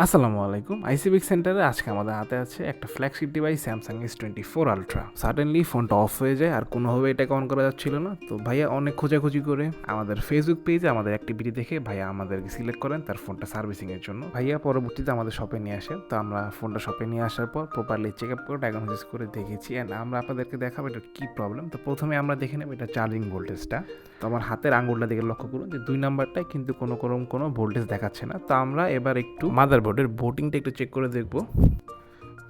আসসালামু আলাইকুম, আইসিবিক সেন্টারে আজকে আমাদের হাতে আছে একটা flagship device Samsung S twenty four ultra suddenly ফোনটা অফ হয়ে যায় আর কোনোভাবে এটাকে অন করা যাচ্ছিল না। তো ভাইয়া অনেক খোঁজাখুঁজি করে আমাদের ফেসবুক পেজে আমাদের অ্যাক্টিভিটি দেখে ভাইয়া আমাদেরকে সিলেক্ট করেন তার ফোনটা সার্ভিসিংয়ের জন্য। ভাইয়া পরবর্তীতে আমাদের শপে নিয়ে আসেন তো আমরা ফোনটা শপে নিয়ে আসার পর প্রপারলি চেক আপ করে ডায়াগনোসিস করে দেখেছি। অ্যান্ড আমরা আপনাদেরকে দেখাবো এটা কী প্রবলেম তো প্রথমে আমরা দেখে নেব এটা চার্জিং ভোল্টেজটা তো আমার হাতের আঙুলটা দিকে লক্ষ্য করুন যে দুই নাম্বারটায় কিন্তু কোনো কোনো কোনো ভোল্টেজ দেখাচ্ছে না। তো আমরা এবার একটু মাদারবোর্ডের বোটিংটা একটু চেক করে দেখব।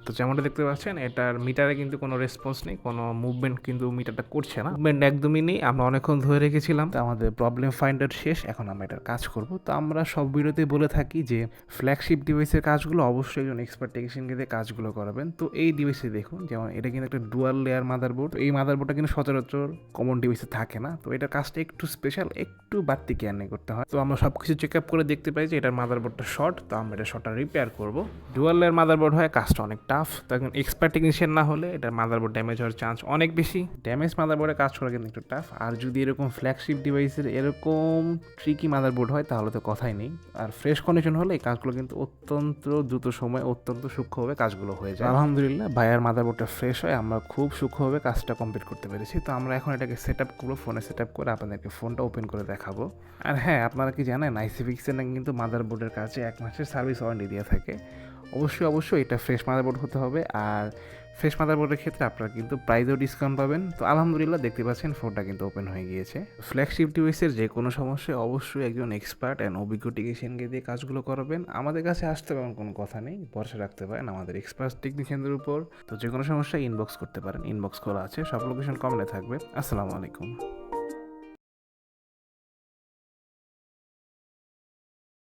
তো যেমনটা দেখতে পাচ্ছেন, এটার মিটারে কিন্তু কোনো রেসপন্স নেই, কোনো মুভমেন্ট কিন্তু মিটারটা করছে না। মুভমেন্ট একদমই নেই, আমরা অনেকক্ষণ ধরে রেখেছিলাম। তো আমাদের প্রবলেম ফাইন্ডার শেষ, এখন আমরা এটার কাজ করব। তো আমরা সব ভিডিওতে বলে থাকি যে ফ্ল্যাগশিপ ডিভাইসের কাজগুলো অবশ্যই একজন এক্সপার্ট টেকনিশিয়ানকে দিয়ে কাজগুলো করাবেন। তো এই ডিভাইসে দেখুন, যেমন এটা কিন্তু একটা ডুয়াল লেয়ার মাদারবোর্ড এই মাদার মাদারবোর্ডটা কিন্তু সচরাচর কমন ডিভাইসে থাকে না। তো এটার কাজটা একটু স্পেশাল একটু বাড়তি কেয়ার নিয়ে করতে হয়। তো আমরা সব কিছু চেক আপ করে দেখতে পাই যে, এটার মাদারবোর্ডটা শর্ট তো আমরা এটা শর্টটা রিপেয়ার করব। ডুয়াল লেয়ার মাদারবোর্ড হয় কাজটা অনেক টাফ তো একজন এক্সপার্ট টেকনিশিয়ান না হলে এটার মাদারবোর্ড ড্যামেজ হওয়ার চান্স অনেক বেশি। ড্যামেজ মাদারবোর্ডে কাজ করা কিন্তু একটু টাফ আর যদি এরকম ফ্ল্যাগশিপ ডিভাইসের এরকম ট্রিকি মাদারবোর্ড হয়, তাহলে তো কথাই নেই। আর ফ্রেশ কন্ডিশন হলে এই কাজগুলো কিন্তু অত্যন্ত দ্রুত সময় অত্যন্ত সূক্ষ্মভাবে কাজগুলো হয়ে যায়। আলহামদুলিল্লাহ, ভাইয়ার মাদারবোর্ডটা ফ্রেশ হয়, আমরা খুব সূক্ষ্মভাবে কাজটা কমপ্লিট করতে পেরেছি। তো আমরা এখন এটাকে সেট আপ করব ফোনে সেট আপ করে আপনাদেরকে ফোনটা ওপেন করে দেখাবো। আর হ্যাঁ আপনারা কি জানেন আইসিফিক্সের কিন্তু মাদারবোর্ডের কাছে এক মাসের সার্ভিস ওয়ারেন্টি দিয়ে থাকে। অবশ্যই অবশ্যই এটা ফ্রেশ মাদারবোর্ড হতে হবে। আর ফ্রেশ মাদারবোর্ডের ক্ষেত্রে আপনারা কিন্তু প্রাইজও ডিসকাউন্ট পাবেন। তো আলহামদুলিল্লাহ দেখতে পাচ্ছেন ফোনটা কিন্তু ওপেন হয়ে গিয়েছে। ফ্ল্যাগশিপ ডিভাইসের যে কোনো সমস্যায় অবশ্যই একজন এক্সপার্ট অ্যান্ড অভিজ্ঞ টেকনিশিয়ানকে দিয়ে কাজগুলো করাবেন। আমাদের কাছে আসতে পারেন কোনো কথা নেই। ভরসা রাখতে পারেন আমাদের এক্সপার্ট টেকনিশিয়ানদের উপর। তো যে কোনো সমস্যায় ইনবক্স করতে পারেন। ইনবক্স করা আছে, সব লোকেশন কমনে থাকবে। আসসালামু আলাইকুম।